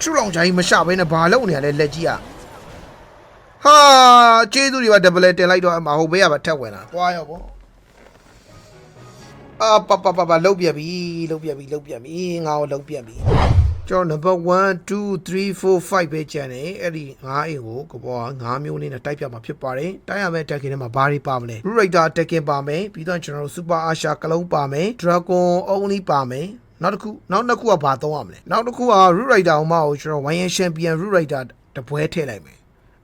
ထရူလောင်ချိုင်းမရှဘဲနဲ့ဘာလုပ်နေရလဲလက်ကြီးอ่ะဟာကျေးဇူးတွေကဒဘယ်တင်လိုက်တော့အမဟုတ်ဘေးကပါထက်ဝင်လာသွားရောပေါ့အာပပပပလုတ်ပြက်ပြီလုတ်ပြက်ပြီလုတ်ပြက်ပြီငါ့ကိုလုတ်ပြက်ပြီကျွန်တော် number 1 2 3 4 5ပဲကျန်တယ်အဲ့ဒီ9အိမ်ကိုကဘော9မျိုးလေးနဲ့တိုက်ပြမှာဖြစ်ပါတယ်တိုက်ရမယ့် attacking ထဲမှာဘာတွေပါမလဲ root rider attacking ပါမယ်ပြီးတော့ကျွန်တော်တို့ super asha ကလုံးပါမယ် dragon only ပါမယ် နောက်တစ်ခုနောက်နှစ်ခုကဘာသုံးရမလဲနောက်တစ်ခုက root rider ဟိုမှာကိုကျွန်တော် one champion root rider တပွဲထည့်လိုက်မယ်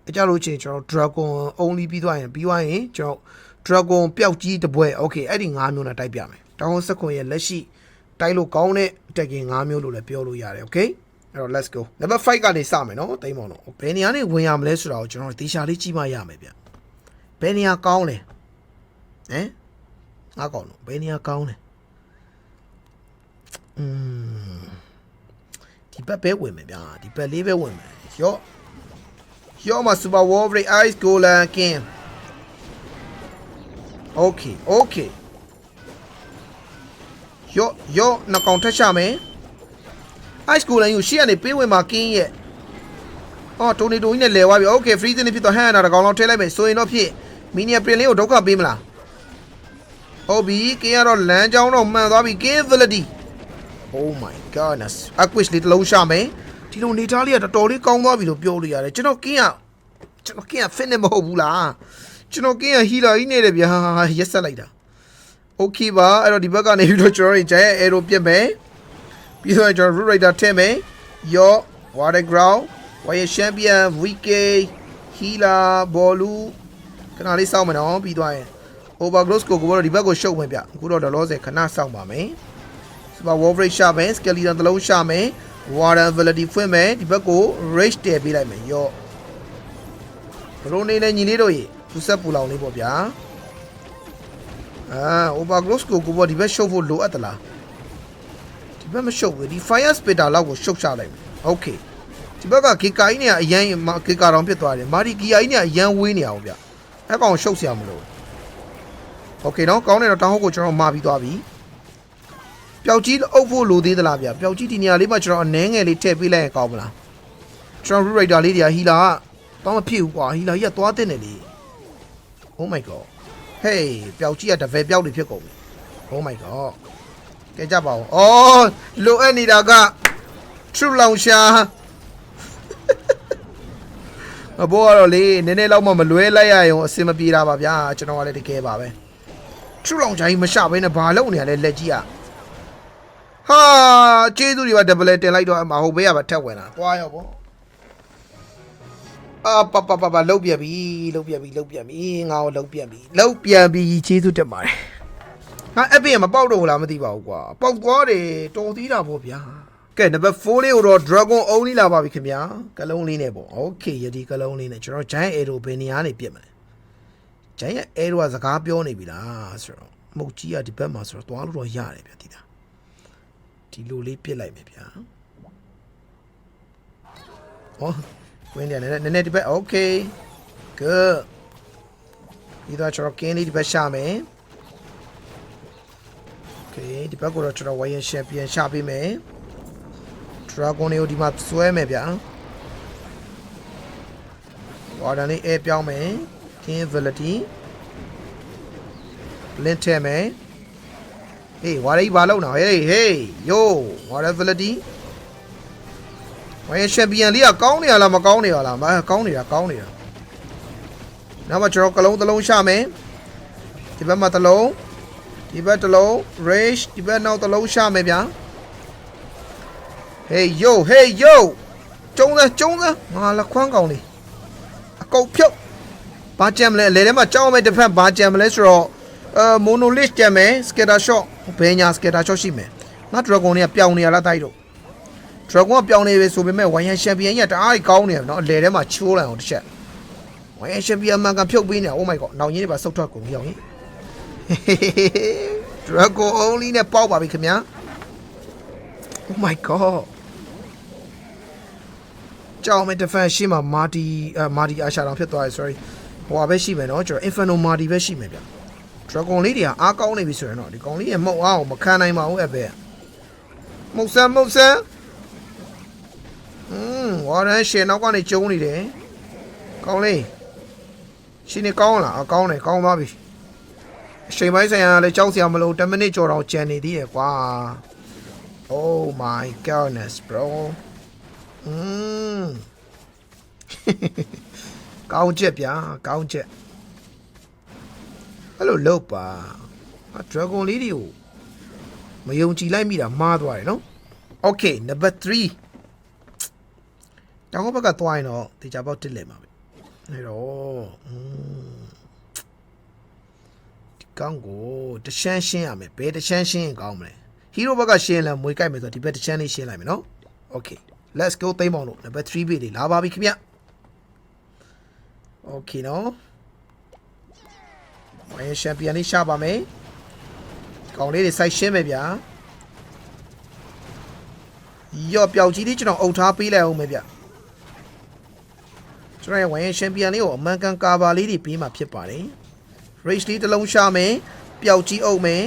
အကြလို့ချင်းကျွန်တော် dragon only ပြီးသွားရင်ပြီးသွားရင်ကျွန်တော် dragon ပျောက်ကြီးတပွဲ okay အဲ့ဒီ9မျိုးနဲ့တိုက်ပြမယ်တောင်းစခွန်ရဲ့လက်ရှိတိုက်လို့ကောင်းတဲ့ attacking 9မျိုးလို့လည်းပြောလို့ရတယ် okay အဲ့တော့ let's go number 5ကနေစမယ်နော်တိမ်မောင်တော့ဘယ်နေရာနေဝင်ရမလဲဆိုတာကိုကျွန်တော်တေချာလေးကြည့်မှရမယ်ဗျဘယ်နေရာကောင်းလဲဟမ်ငါကောင်းလို့ဘယ်နေရာကောင်းလဲ อืมဒီဘက်ပဲဝင်မယ်ဗျာဒီဘက်လေးပဲဝင်မယ်ရော့ရော့မှာ super wolverine ice golem king okay okay ရော့ရော့နှကောင်ထက်ချမယ် ice golem ကိုရှေ့ကနေပေးဝင်မှာကင်းရဲ့အော်တိုနီတိုကြီးနဲ့လဲသွားပြီ okay freezing နဲ့ဖြစ်တော့ဟန်နာတကောင်လောက်ထည့်လိုက်မယ်ဆိုရင်တော့ဖြစ်မီနီယာပရင်လေးကိုဒုက္ခပေးမလားဟုတ်ပြီကင်းရတော့လမ်းကြောင်းတော့မှန်သွားပြီကင်း ability oh my goodness aquis လေးတစ်လုံးရှာမယ်ဒီလိုနေသားလေးကတော်တော်လေးကောင်းသွားပြီလို့ပြောလို့ရတယ်ကျွန်တော်ကင်းရကျွန်တော်ကင်းရ fit နဲ့မဟုတ်ဘူးလားကျွန်တော်ကင်းရ healer ကြီးနေတယ်ဗျာရက်ဆက်လိုက်တာ okay ပါအဲ့တော့ဒီဘက်ကနေပြီးတော့ကျွန်တော်တို့ဂျာရဲ့ arrow ပြတ်မယ်ပြီးတော့ကျွန်တော် root rider ထည့်မယ် your water ground wire champion vk healer bolu ခဏလေးစောင့်မယ်နော်ပြီးသွားရင် overgrowth ကိုကိုတော့ဒီဘက်ကိုရှုပ်မယ်ဗျအခုတော့လောလောဆယ်ခဏစောင့်ပါမယ် super wolverine ရှာမယ် skeleton တစ်လုံးရှာမယ် water ability ဖွင့်မယ်ဒီဘက်ကို rage တည်ပေးလိုက်မယ် your ဘရိုနေနဲ့ညီလေးတို့ရေသူဆက်ပူလောင်လေးပေါ့ဗျာအာ overgrowth ကိုကိုဘောဒီဘက်ရှုပ်ဖို့လိုအပ်သလားဒီဘက်မရှုပ်ဘူးဒီ fire spitter လောက်ကိုရှုပ်ချလိုက်မယ် okay ဒီဘက်ကဂီကာကြီးနေကအရန်ဂီကာတောင်ဖြစ်သွားတယ်မာဒီဂီယာကြီးနေကအရန်ဝေးနေအောင်ဗျအဲ့ကောင်ရှုပ်เสียမလို့ okay နော်ကောင်းတယ်တော့တောင်းဟုတ်ကိုကျွန်တော်မာပြီးသွားပြီ ပျောက်ကြီးအုပ်ဖို့လိုသေးသလားဗျပျောက်ကြီးဒီနေရာလေးမှာကျွန်တော်အနှဲငယ်လေးထည့်ပေးလိုက်ရင်ကောင်းမလားကျွန်တော် root rider လေးတွေကဟီလာကတော့မဖြစ်ဘူးကွာဟီလာကြီးကသွားတဲ့နေလေ oh my god hey ပျောက်ကြီးကတပယ်ပျောက်နေဖြစ်ကုန်ပြီ oh my god ကဲကြပါဦးအော်လိုအပ်နေတာက true လောင်ရှာအဘောကတော့လေနည်းနည်းလောက်မှမလွဲလိုက်ရရင်အစင်မပြေတာပါဗျာကျွန်တော်ကလည်းတကယ်ပါပဲ true လောင်ချိုင်းမရှဘဲနဲ့ဘာလုပ်နေရလဲလက်ကြီးอ่ะ ဟာကျေးဇူးတွေကဒဘယ်တင်လိုက်တော့အမဟုတ်ဘေးကပါထက်ဝင်လာသွားရောပေါ့အာပပပပလုတ်ပြက်ပြီလုတ်ပြက်ပြီလုတ်ပြက်ပြီငါ့ကိုလုတ်ပြက်ပြီလုတ်ပြန်ပြီကျေးဇူးတက်ပါတယ်ဟာအပင်ကမပေါက်တော့ဘူးလားမသိပါဘူးကွာပေါက်သွားတယ်တော်သေးတာပေါ့ဗျာကဲ number 4လေးကိုတော့ dragon only လာပါပြီခင်ဗျာကလုံးလေးနဲ့ပေါ့ okay ယဒီကလုံးလေးနဲ့ကျွန်တော် giant arrow ဘယ်နေရာနေပြစ်မလဲ giant arrow ကစကားပြောနေပြီလားဆိုတော့မုတ်ကြီးကဒီဘက်မှာဆိုတော့သွားလို့တော့ရတယ်ဗျာဒီတာ ဒီလိုလေးပြစ်လိုက်မယ်ဗျာဟောဝင်တယ်နည်းနည်းနည်းဒီဘက် okay good ဒီတော့ကျွန်တော်ကင်းလေးဒီဘက်ရှာမယ် okay ဒီဘက်ကိုတော့ကျွန်တော် wire champion ရှာပေးမယ် dragon တွေကိုဒီမှာဆွဲမယ်ဗျာ water လေး air ပြောင်းမယ် king ability လင်းထဲမယ် hey water ကြီးဘာလုပ်နေဟေး hey yo water ability wire champion လေးကကောင်းနေရလားမကောင်းနေရလားမကောင်းနေတာကောင်းနေတာနောက်မှကျွန်တော်ကလုံးတစ်လုံးရှာမယ်ဒီဘက်မှာတစ်လုံးဒီဘက်တစ်လုံး rage ဒီဘက်နောက်တစ်လုံးရှာမယ်ဗျာ Hey yo hey yo ကျုံးစမ်းကျုံးစမ်းငါလက်ခွန်းကောင်လေးအကုတ်ဖြုတ်ဘာကြံမလဲအလေထဲမှာကြောင်းမဲ့တစ်ဖက်ဘာကြံမလဲဆိုတော့အဲမိုနိုလစ်ကြံမယ်စကေတာရှော့ ဘယ်ညာစကေတာရှော့ရှိမယ်ငါဒရာဂွန်တွေကပျောင်နေရလားတိုက်တော့ဒရာဂွန်ကပျောင်နေပြီဆိုပေမဲ့ဝိုင်ယန်ချန်ပီယံကြီးကတအားကြီးကောင်းနေတယ်နော်အလေထဲမှာချိုးလိုက်အောင်တစ်ချက်ဝိုင်ယန်ချန်ပီယံမှန်ကန်ဖြုတ်ပေးနေ Oh my god နောက်ရင်းတွေပါဆုတ်ထွက်ကုန်ပြီအောင်ကြီး Dragon only နဲ့ပေါက်ပါပြီခင်ဗျာ Oh my god ကြောင်မဲ့ defense ရှေ့မှာမာတီအာမာတီအာရှာတောင်ဖြစ်သွားတယ် sorry ဟိုဟာပဲရှိမယ်နော်ကျွန်တော် inferno မာတီပဲရှိမယ်ဗျ dragon လေးတွေကအားကောင်းနေပြီဆိုရင်တော့ဒီကောင်လေးရဲ့မှုတ်အားကိုမခံနိုင်ပါဘူးအဲ့ပဲမှုတ်ဆန်းမှုတ်ဆန်းอื ဝါရန်ရှင်နောက်ကနေကျုံနေတယ်ကောင်းလေးရှင်နေကောင်းလားအကောင်းတယ်ကောင်းသွားပြီအချိန်ပိုင်းဆိုင်ရာလည်းကြောက်စရာမလို10မိနစ်ကျော်တော့ကြံနေသေးတယ်ကွာ Oh my goodness bro อืม ကောင်းချက်ဗျာကောင်းချက် အဲ့လိုလုပ်ပါဟာ dragon လေးတွေကိုမယုံကြည်လိုက်မိတာမှားသွားတယ်နော် okay number 3တောင်ဘက်ကသွားရင်တော့တေချာပေါက်တက်လဲမှာပဲအဲ့တော့ဒီကောင်ကိုတရှမ်းရှင်းရမယ်ဘယ်တရှမ်းရှင်းရင်ကောင်းမလဲဟီးရိုးဘက်ကရှင်းလဲမွေးကြိုက်မယ်ဆိုတော့ဒီဘက်တရှမ်းလေးရှင်းလိုက်မယ်နော် okay let's go သိမ်းပေါင်းလို့ number 3 bit လေးလာပါပြီခင်ဗျ okay နော် ဝိုင်းချန်ပီယံလေးရှာပါမယ်ကောင်လေးတွေစိုက်ရှင်းမယ်ဗျာရော့ပျောက်ကြီးလေးကျွန်တော်အုပ်ထားပေးလိုက်အောင်မယ်ဗျကျွန်တော်ရဲ့ဝိုင်းချန်ပီယံလေးကိုအမှန်ကန်ကာဗာလေးတွေပေးမှဖြစ်ပါတယ် race လေးတစ်လုံးရှာမယ်ပျောက်ကြီးအုပ်မယ်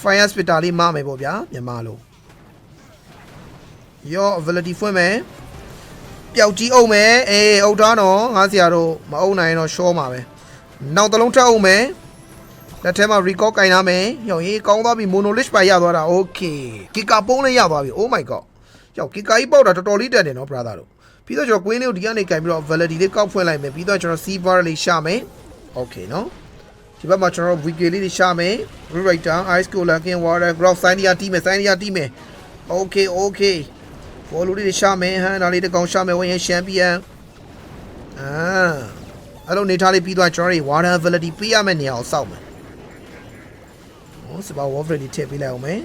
fire spitter လေးမမယ်ပေါ့ဗျာမြန်မာလိုရော့ ability ဖွင့်မယ်ပျောက်ကြီးအုံမယ်အေးအုတ်ထားတော့ငါဆရာတို့မအုံနိုင်ရင်တော့ရှောမှာပဲ နောက်တစ်လုံးထပ်အုံမယ်လက်ထဲမှာ record ကင်ထားမယ်ရောင်ရေးကောင်းသွားပြီ monolith ပါရသွားတာ okay ကီကာပုံးလေးရသွားပြီ oh my god ရောက်ကီကာကြီးပေါက်တာတော်တော်လေးတက်တယ်နော် brother တို့ပြီးတော့ကျွန်တော် queen လေးကိုဒီကနေကင်ပြီးတော့ validity လေးကောက်ဖွင့်လိုက်မယ်ပြီးတော့ကျွန်တော် c bar လေးရှာမယ် okay နော်ဒီဘက်မှာကျွန်တော် wiki လေးတွေရှာမယ် rewriter ice cool lakin water graph sign ရတီးမယ် sign ရတီးမယ် okay okay ဘောလူတွေရှာမယ်ဟမ်ဒါလေးတကောင်ရှာမယ်ဝင်ရင်ချန်ပီယံအာ အဲ့လိုနေထားလေးပြီးသွားကျွန်တော်တို့ water ability ပေးရမယ့်နေရာကိုစောက်မယ်ဟောစပါ water လေးထည့်ပေးလိုက်အောင်မယ်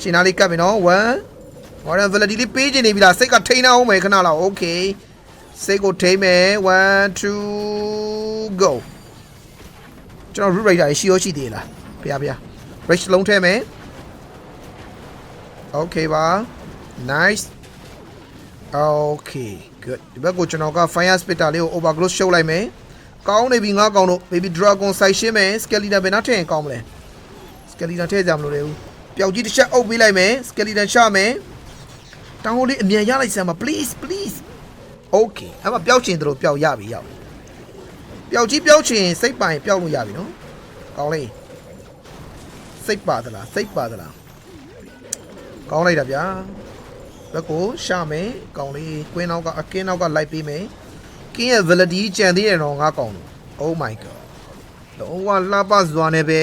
ရှင်နာလေးကပ်ပြီနော်1 water ability လေးပေးချင်နေပြီလားစိတ်ကထိန်းနေအောင်မယ်ခဏလောက် okay စိတ်ကိုထိန်းမယ်1 2 go ကျွန်တော် root rider ရှိရောရှိသေးလားဖျားဖျား rage လုံးထဲမယ် okay ပါ nice okay good ဒီဘက်ကိုကျွန်တော်က fire spitter လေးကို overgrowth ရှုပ်လိုက်မယ်ကောင်းနေပြီငါကောင်တို့ baby dragon စိုက်ရှင်းမယ် skeleton ဘယ်နှထည့်ရင်ကောင်းမလဲ skeleton ထည့်ကြမလို့လေဘူးပျောက်ကြီးတစ်ချက်အုပ်ပေးလိုက်မယ် skeleton ချမယ်တောင်းဟိုလေးအမြန်ရလိုက်စမ်းပါ please please okay အဲ့မှာပျောက်ချင်တို့ပျောက်ရပြီရောက်ပျောက်ကြီးပျောက်ချင်စိတ်ပိုင်ပျောက်လို့ရပြီနော်ကောင်းလေးစိတ်ပါသလားစိတ်ပါသလားကောင်းလိုက်တာဗျာ ဘက်ကိုရှာမယ်ကောင်လေးကွင်းနောက်ကအကင်းနောက်ကလိုက်ပေးမယ်ကင်းရဲ့ validity ကြံသေးတယ်တော့ငါကောင်လို့ oh my god လုံးဝလှပစွာနဲ့ပဲ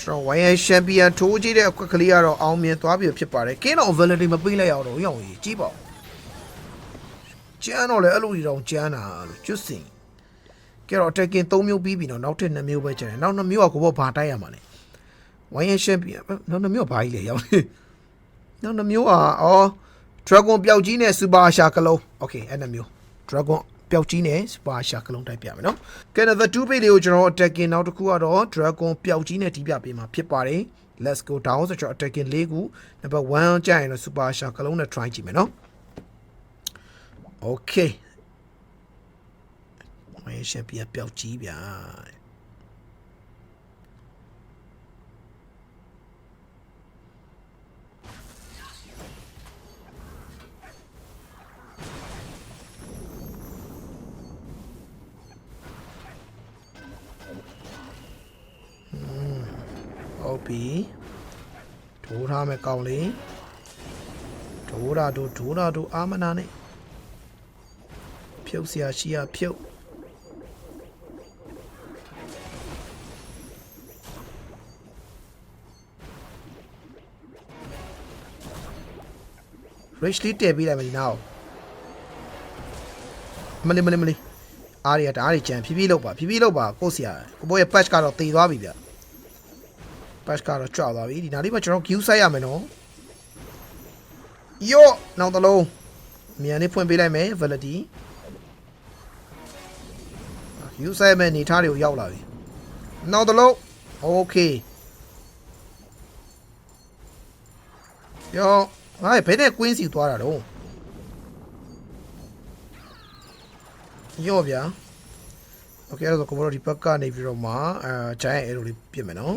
ကျွန်တော်ဝိုင်းရချန်ပီယံထိုးကြည့်တဲ့အခွက်ကလေးကတော့အောင်မြင်သွားပြီဖြစ်ပါတယ်ကင်းတော့ validity မပေးလိုက်ရတော့ရောင်ကြီးကြည့်ပါဦးကျန်းတော့လေအဲ့လိုကြီးတော့ကျန်းတာလို့ကျွတ်စင်ကဲတော့တက်ကင်3မျိုးပြီးပြီနော်နောက်ထပ်2မျိုးပဲကျန်တယ်နောက်2မျိုးကကိုဘောဘာတိုက်ရမှာလဲဝိုင်းရချန်ပီယံနောက်2မျိုးကဘာကြီးလဲရောင်လေးနောက်တစ်မျိုးอ่ะအော် Dragon ပျောက်ကြီးနဲ့ Super Asha ကလုံး Okay အဲ့နှစ်မျိုး Dragon ပျောက်ကြီးနဲ့ Super Asha ကလုံးတိုက်ပြမယ်နော် Canada 2 page လေးကိုကျွန်တော် attacking နောက်တစ်ခုကတော့ Dragon ပျောက်ကြီးနဲ့တီးပြပေးမှာဖြစ်ပါတယ် Let's go down ဆိုတော့ attacking လေးခု number 1ကြာရင်တော့ Super Asha ကလုံးနဲ့ try ကြည့်မယ်နော် Okay ဝယ်ရှင်ပြပျောက်ကြီးဗျာ ပြီဒိုးထားမယ်ကောင်းလေးဒိုးတာဒိုးဒိုးတာဒိုးအာမနာနဲ့ဖြုတ်เสียရှိရဖြုတ်ရစ်လီတဲပြီးလိုက်မယ်ဒီနောက်မလေးမလေးမလေးအားရတာအားရကြံဖြည်းဖြည်းလောက်ပါဖြည်းဖြည်းလောက်ပါကိုယ့်เสียကိုဘောရဲ့ patch ကတော့တည်သွားပြီဗျ patch ကတော့ကြောက်သွားပြီဒီနားလေးမှာကျွန်တော် queue ဆိုင်ရမယ်နော်ယော့နောက်တစ်လုံးမြန်လေးဖွင့်ပေးလိုက်မယ် validity queue ဆိုင်မယ်နေထားတွေကိုရောက်လာပြီနောက်တစ်လုံး okay ယော့ငါဘယ်နဲ့ကွင်းစီသွားတာတော့ယော့ဗျာ okay အဲ့တော့ကိုဘောဒီဘက်ကနေပြီးတော့မှအဲ giant arrow လေးပြစ်မယ်နော်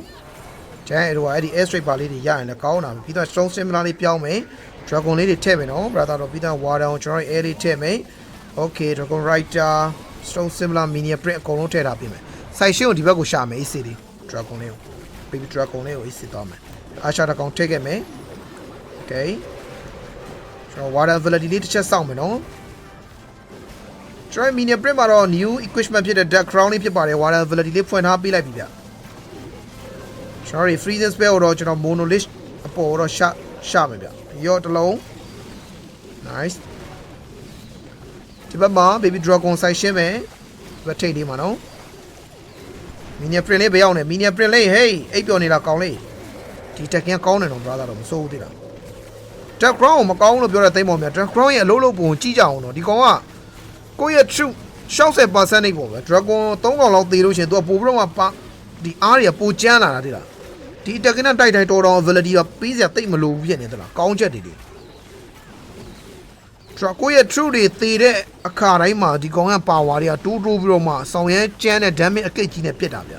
ကျန်အဲ့တော့အဲ့ဒီ air straight bar လေးတွေရရင်လည်းကောင်းတာပဲပြီးတော့ stone similar လေးပြောင်းမယ် dragon လေးတွေထည့်မယ်နော် brother တော့ပြီးသား war down ကျွန်တော် air လေးထည့်မယ် okay dragon rider stone similar mini print အကုန်လုံးထည့်ထားပြင်မယ် site ရှင်းကိုဒီဘက်ကိုရှာမယ် AC လေး dragon လေးကို baby dragon လေးကို AC သွားမယ်အာရှာတကောင်ထည့်ခဲ့မယ် okay ကျွန်တော် water ability လေးတစ်ချက်စောင့်မယ်နော်ကျွန်တော် mini print မှာတော့ new equipment ဖြစ်တဲ့ dark crown လေးဖြစ်ပါတယ် water ability လေးဖွင့်ထားပေးလိုက်ပြီဗျ ကျွန်တော်ဒီ freezing spell ကိုတော့ကျွန်တော် monolith အပေါ်တော့ရှာရှာမယ်ဗျရော့တစ်လုံး nice ဒီဘက်မှာ baby dragon ဆိုင်ရှင်းမယ်ဒီဘက်ထိတ်လေးမှာနော် mini print လေးဘယ်ရောက်နေ mini print လေး hey အိပ်ပျော်နေတာကောင်းလေးဒီတက်ကင်းကောင်းတယ်တော့ brother တော့မစိုးဘူးသေးလား dark crown ကိုမကောင်းလို့ပြောတဲ့သိမ်းပေါ်များ dark crown ရဲ့အလုံးလုံးပုံကိုကြည့်ကြအောင်တော့ဒီကောင်ကကိုယ့်ရဲ့ true 60%နေပုံပဲ dragon 3កောင်လောက်သေးလို့ရှရင်သူကပို့ပြီးတော့မှပါဒီအားတွေကပိုကျန်းလာတာတိလား ဒီတက်ကင်းနဲ့တိုက်တိုင်းတော်တော် ability ကပြီးစရာတိတ်မလိုဘူးဖြစ်နေသလားကောင်းချက်တွေတွေ dragon ရဲ့ true တွေသေတဲ့အခါတိုင်းမှာဒီကောင်ကပါဝါတွေကတိုးတိုးပြီးတော့မှဆောင်းရဲကျန်းတဲ့ damage အကိတ်ကြီးနဲ့ပြစ်တာဗျ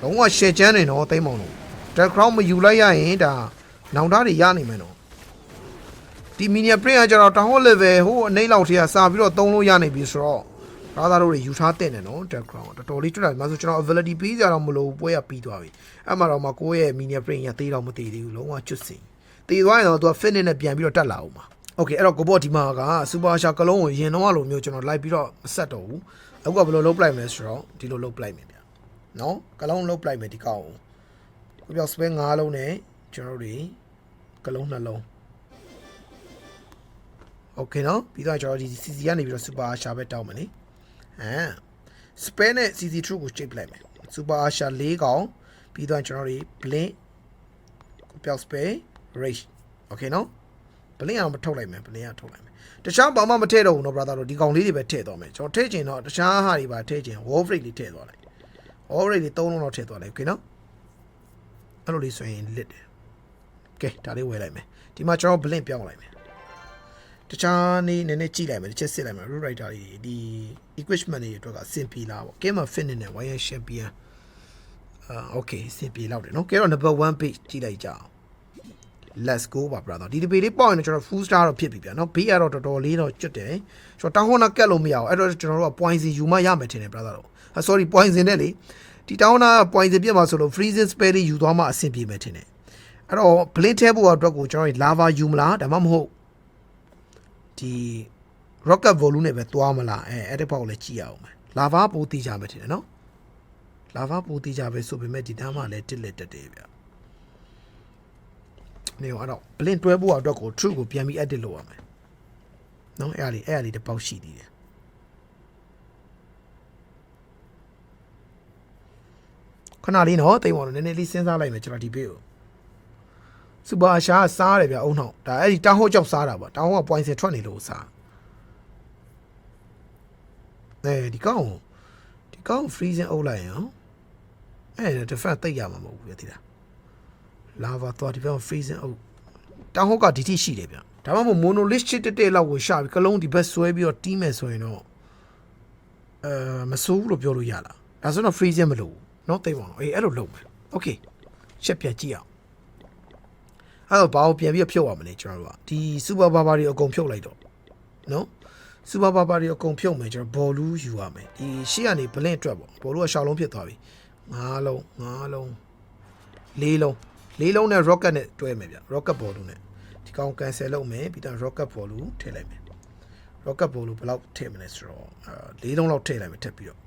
လုံးဝရှယ်ကျန်းနေတော့သိမ်းမောင်လို့ dark crown မယူလိုက်ရရင်ဒါနောင်တတွေရနိုင်မယ်နော်ဒီ mini print ကကျတော့ town level ဟိုအနှိမ့်လောက်ထိကစာပြီးတော့သုံးလို့ရနိုင်ပြီဆိုတော့ ဘာသာတို့တွေယူထားတဲ့တယ်နော် dark crown တော်တော်လေးတွေ့တာဒီမှာဆိုကျွန်တော် ability ပေးကြတော့မလို့ပွဲရပြီးသွားပြီအဲ့မှာတော့မှကိုယ့်ရဲ့ mini print ရသေးတော့မသေးသေးဘူးလုံးဝကျွတ်စင်သေးသွားရင်တော့သူက finish နဲ့ပြန်ပြီးတော့တက်လာအောင်ပါโอเคအဲ့တော့ကိုဘော့ဒီမှာကစူပါရှာကလုံးကိုရင်တော့လိုမျိုးကျွန်တော်လိုက်ပြီးတော့မဆက်တော့ဘူးအခုကဘယ်လိုလုပ်ပလိုက်မလဲဆိုတော့ဒီလိုလုပ်ပလိုက်မယ်ဗျနော်ကလုံးလုပ်ပလိုက်မယ်ဒီကောက်ကိုကိုပြော spell 5လုံးနဲ့ကျွန်တော်တို့တွေကလုံးနှလုံးโอเคနော်ပြီးတော့ကျွန်တော်ဒီ CC ကနေပြီးတော့ super ရှာပဲတောင်းမယ်လေ ဟမ် spell နဲ့ CC true ကိုချိန်ပလိုက်မယ် super ရှာ၄កောင်ပြီးတော့ကျွန်တော်တို့ blink ကိုပြော spell rage โอเคနော် ဘလင်းအောင်မထုတ်လိုက်မယ်ဘလင်းကထုတ်လိုက်မယ်တခြားဘာမှမထည့်တော့ဘူးနော် brother တို့ဒီကောင်လေးတွေပဲထည့်သွားမယ်ကျွန်တော်ထည့်ချင်တော့တခြားဟာတွေပါထည့်ချင် wall break လေးထည့်သွားလိုက် wall break လေး၃လုံးတော့ထည့်သွားလိုက် okay နော်အဲ့လိုလေးဆိုရင်လစ်တယ်ကဲဒါလေးဝယ်လိုက်မယ်ဒီမှာကျွန်တော်ဘလင်းပြောင်းလိုက်မယ် တခြားနေနည်းနည်းကြည့်လိုက်မယ်တစ်ချက်စစ်လိုက်မယ် root writer တွေဒီ equipment တွေအတွက်ကအဆင်ပြေလားပေါ့ game of fitness နဲ့ wire champion အာ okay အဆင်ပြေလောက်တယ်နော်ကဲတော့ number 1 page ကြည့်လိုက်ကြအောင် let's go ပါ brother ဒီဒီပေလေးပေါက်ရင်တော့ကျွန်တော် full star တော့ဖြစ်ပြီဗျာနော်ဘေးကတော့တော်တော်လေးတော့ကျွတ်တယ်ကျွန်တော်တောင်းဟောနာကက်လို့မရအောင်အဲ့တော့ကျွန်တော်တို့က point စီယူမှရမယ်ထင်တယ် brother တို့ဟာ sorry point စင်နဲ့လေဒီတောင်းနာ point စီပြတ်မှာဆိုလို့ freezing spell လေးယူသွားမှအဆင်ပြေမယ်ထင်တယ်အဲ့တော့ blink ထဲဖို့အတွက်ကိုကျွန်တော် lava ယူမလားဒါမှမဟုတ် ဒီ rocket volume နဲ့ပဲသွားမလားအဲအဲ့ဒီဘောက်လည်းကြည့်ရအောင်မယ် lava ပိုးတီးကြမယ်ထင်တယ်နော် lava ပိုးတီးကြပဲဆိုပေမဲ့ဒီတန်းမှလည်းတစ်လက်တက်တယ်ဗျာနေတော့အဲ့တော့ blend တွဲဖို့အတွက်ကို true ကိုပြန်ပြီး edit လုပ်ရမယ်။နော်အဲ့ဒါလေးအဲ့ဒါလေးတစ်ပေါက်ရှိသေးတယ်။ခဏလေးနော်တိတ်ပါတော့နည်းနည်းလေးစဉ်းစားလိုက်မယ်ကျွန်တော်ဒီဘေးကို စူပါအရှာစားတယ်ဗျအုံနောက်ဒါအဲ့ဒီတောင်ဟိုးကြောက်စားတာပေါ့တောင်ဟိုးက point စင်ထွက်နေလို့စားအဲဒီကောင်ဒီကောင် freezing အုပ်လိုက်ရင်အဲ့ဒါ defense တိတ်ရမှာမဟုတ်ဘူးပြတိလား lava သွားဒီဘက်မှာ freezing အုပ်တောင်ဟုတ်ကဒီထိရှိတယ်ဗျဒါမှမဟုတ် monolith ချစ်တက်တက်လောက်ကိုရှာပြီးကလုံးဒီဘက်ဆွဲပြီးတော့တီးမယ်ဆိုရင်တော့အဲမဆိုးဘူးလို့ပြောလို့ရလားဒါဆိုတော့ freezing မလို့เนาะသိပါအောင်အေးအဲ့လိုလုပ်မယ် okay ချက်ပြန်ကြည့်အောင် အဲ့တော့ဘာကိုပြန်ပြီးဖြုတ်ရမလဲကျွန်တော်တို့ကဒီ super barber တွေအကုန်ဖြုတ်လိုက်တော့နော်စူပါပါပါတွေအကုန်ဖြုတ်မယ်ကျွန်တော်ဘော်လူးယူရမယ်ဒီရှေ့ကနေဘလင့်အတွက်ပေါ့ဘော်လူးကရှောက်လုံးဖြစ်သွားပြီ၅လုံး၅လုံး၄လုံး၄လုံးနဲ့ rocket နဲ့တွဲမယ်ဗျ rocket ဘော်လူးနဲ့ဒီကောင် cancel လုပ်မယ်ပြီးတော့ rocket ဘော်လူးထည့်လိုက်မယ် rocket ဘော်လူးဘယ်လောက်ထည့်မလဲဆိုတော့၄လုံးလောက်ထည့်လိုက်မယ်ထပ်ပြီးတော့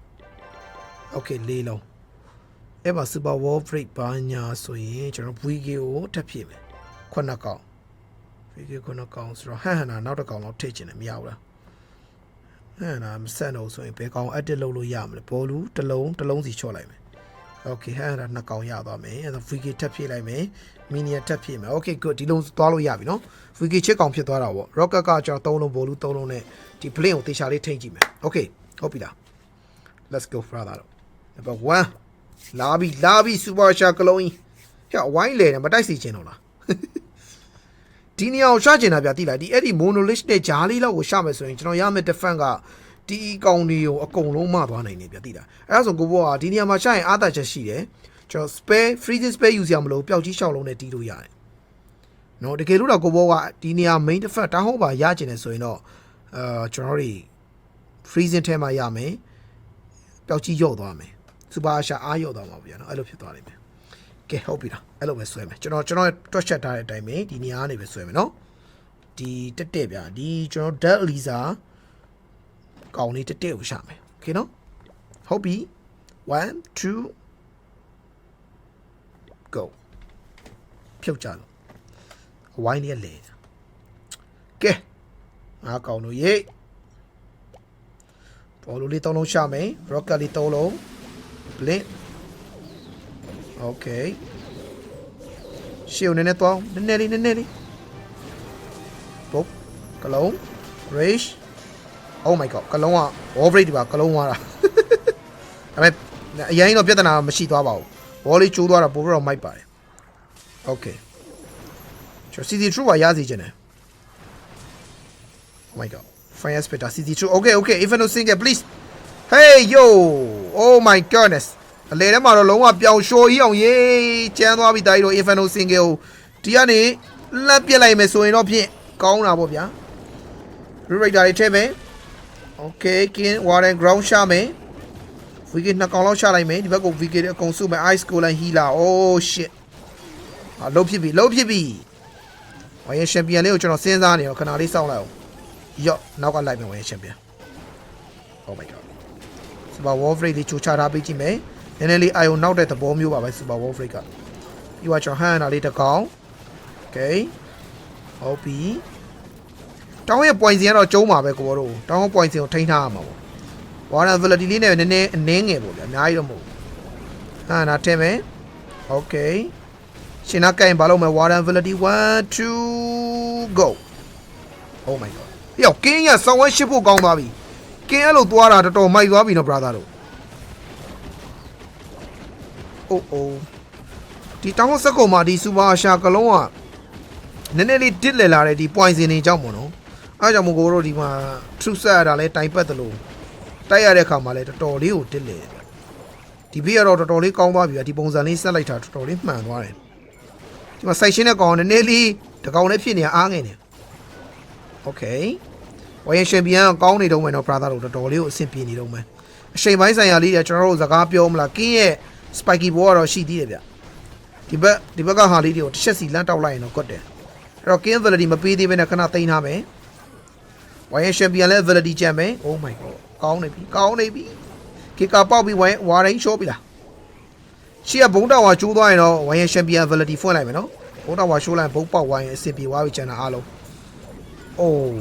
okay ၄လုံးအဲ့မှာ super wall break ဘာညာဆိုရင်ကျွန်တော် VK ကိုထပ်ဖြည့်မယ် ခုနှစ်ကောင် VK ခုနှစ်ကောင်ဆိုတော့ဟန်ဟန်နာနောက်တစ်ကောင်လောက်ထည့်ချင်တယ်မရဘူးလားဟန်နာမဆက်တော့ဆိုရင်ဘယ်ကောင် edit လုပ်လို့ရမလဲဘောလူတစ်လုံးတစ်လုံးစီချော့လိုက်မယ် Okay ဟဲ့အဲ့ဒါနှစ်ကောင်ရသွားမယ်အဲ့ဒါ VK ထပ်ဖြည့်လိုက်မယ် mini ထပ်ဖြည့်မယ် Okay good ဒီလုံးသွားလို့ရပြီနော် VK ချစ်ကောင်ဖြစ်သွားတာပေါ့ rocket ကကျွန်တော်၃လုံးဘောလူ၃လုံးနဲ့ဒီ plane ကိုတေချာလေးထိန်းကြည့်မယ် Okay ဟုတ်ပြီလား Let's go brother တော့ number 1လာပြီလာပြီ super shark ကလုံးကြီးဟဲ့ဝိုင်းလေတယ်မတိုက်စီချင်တော့လား ဒီနေရာကိုရှာချင်တာဗျာတိလိုက်ဒီအဲ့ဒီ monolith နဲ့ဂျားလေးလောက်ကိုရှာမယ်ဆိုရင်ကျွန်တော်ရမယ့် defense ကဒီကောင်တွေကိုအကုန်လုံးမသွားနိုင်နေဗျာတိတာအဲ့ဒါဆိုကိုဘောကဒီနေရာမှာရှာရင်အားသာချက်ရှိတယ်ကျွန်တော် spare freezing spare ယူစရာမလိုပျောက်ကြီးရှောက်လုံးနဲ့တီးလို့ရတယ်နော်တကယ်လို့တော့ကိုဘောကဒီနေရာ main defense တောင်းဟုတ်ပါရကျင်တယ်ဆိုရင်တော့အာကျွန်တော်တို့ freezing ထဲမှာရမယ်ပျောက်ကြီးရော့သွားမယ်စူပါရှာအားရော့သွားမှာဗျာနော်အဲ့လိုဖြစ်သွားလိမ့်မယ် ကဲဟုတ်ပြီလားအဲ့လိုပဲဆွဲမယ်ကျွန်တော်ကျွန်တော်တွက်ချက်ထားတဲ့အတိုင်းပဲဒီနေရာကနေပဲဆွဲမယ်နော်ဒီတက်တက်ဗျာဒီကျွန်တော် dead elisa ကောင်လေးတက်တက်ကိုရှာမယ်โอเคနော်ဟုတ်ပြီ1 2 go ဖြုတ်ကြလို့အဝိုင်းလေးလေကဲငါကောင်တို့ရေးဘောလုံးလေးသုံးလုံးရှာမယ် rocket လေးသုံးလုံး blink okay ရှေ့ကိုနည်းနည်းသွားနည်းနည်းလေးနည်းနည်းလေးပုတ်ကလုံး rage oh my god ကလုံးက overrate ဒီပါကလုံးသွားတာဒါပေမဲ့အရင်တော့ပြဿနာမရှိသွားပါဘူးဘောလေးကျိုးသွားတာပိုပြီးတော့မိုက်ပါတယ် okay ကျွန်တော် CC true ပါရစီခြင်းတယ် oh my god fire spitter CC true okay okay if no single please hey yo oh my goodness အလေထဲမှာတော့လုံးဝပျောင်လျှော်ကြီးအောင်ရေးကျန်းသွားပြီတာကြီးတို့ Inferno single ကိုဒီကနေလန့်ပြစ်လိုက်မယ်ဆိုရင်တော့ဖြင့်ကောင်းတာပေါ့ဗျာ Rewriter တွေထည့်မယ် Okay kin warden ground ရှာမယ် VK နှစ်ကောင်လောက်ရှာလိုက်မယ်ဒီဘက်က VK တွေအကုန်စုမယ် ice goal and healer oh shit အလုံးဖြစ်ပြီလုံးဖြစ်ပြီဝိုင်းချန်ပီယံလေးကိုကျွန်တော်စဉ်းစားနေတော့ခဏလေးစောင့်လိုက်အောင်ယော့နောက်ကလိုက်မယ်ဝိုင်းချန်ပီယံ oh my god super wall break လေးချိုးချထားပေးကြည့်မယ် နည်းနည်းလေးအာယုံနောက်တဲ့သဘောမျိုးပါပဲ super wall break ကပြီးတော့ကျွန်တော်ဟန်နာလေးတစ်ကောင် okay ဟုတ်ပြီတောင်းရဲ့ point စီကတော့ကျုံးပါပဲကိုဘောတို့တောင်းရဲ့ point စီကိုထိန်းထားရမှာပေါ့ water ability လေးနဲ့နည်းနည်းအနည်းငယ်ပေါ့ဗျာအများကြီးတော့မဟုတ်ဘူးဟန်နာထည့်မယ် okay ရှင်နာကင်ဘာလို့မလဲ water ability 1 2 go oh my god ဟေ့ကင်းရဆောင်းဝဲရှစ်ဖို့ကောင်းသွားပြီကင်းအဲ့လိုသွားတာတော်တော်မိုက်သွားပြီနော် brother တို့ oh oh ဒီတောင်းစက်ကုံမှာဒီစူပါရှာကလုံးကနည်းနည်းလေးတစ်လည်လာတဲ့ဒီ point စင်တွေကြောင့်မို့နော်အားကြောင့်မို့ကိုတို့ဒီမှာ true set ရတာလဲတိုင်ပတ်တယ်လို့တိုက်ရတဲ့ခါမှာလဲတော်တော်လေးကိုတစ်လည်တယ်ဒီဘေးကတော့တော်တော်လေးကောင်းသွားပြီဗျာဒီပုံစံလေးဆက်လိုက်တာတော်တော်လေးမှန်သွားတယ်ဒီမှာ section နဲ့ကောင်နည်းနည်းလေးတကောင်လေးဖြစ်နေတာအားငယ်နေ okay ဝိုင်းရှင်ပြန်ကောင်းနေတော့မယ်နော် brother တို့တော်တော်လေးကိုအဆင်ပြေနေတော့မယ်အချိန်ပိုင်းဆိုင်ရာလေးတွေကျွန်တော်တို့စကားပြောမလားကင်းရဲ့ spiky ball ကတော့ရှိသေးတယ်ဗျဒီဘက်ဒီဘက်ကဟာလေးတွေကိုတစ်ချက်စီလမ်းတောက်လိုက်ရင်တော့ကွတ်တယ်အဲ့တော့ king validity မပေးသေးဘဲနဲ့ခဏသိမ်းထားမယ်ဝိုင်းရှင်ပြန်လဲ validity ကြံမယ် oh my god ကောင်းနေပြီကောင်းနေပြီကေကာပေါက်ပြီးဝိုင်းဝါရင်းရှိုးပြီလားရှေ့ကဘုံတော်ဝါကျိုးသွားရင်တော့ဝိုင်းရှင်ပြန် validity ဖွင့်လိုက်မယ်နော်ဘုံတော်ဝါရှိုးလိုက်ဘုံပေါက်ဝိုင်းအဆင်ပြေသွားပြီကျန်တာအားလုံး oh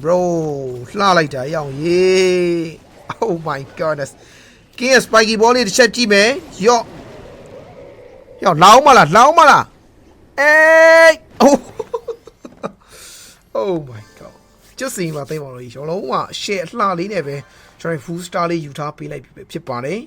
bro လှလိုက်တာရအောင်ရေး oh my goodness ကင်း spiky ball လေးတစ်ချက်ကြည့်မယ်ယော့ယော့လောင်းမလားလောင်းမလားအေး oh oh my god ကျုပ်စီမှာသိပါလို့ရောလုံးဝ share အလှလေးနဲ့ပဲကျွန်တော် full star လေးယူထားပေးလိုက်ပြီပဲဖြစ်ပါတယ်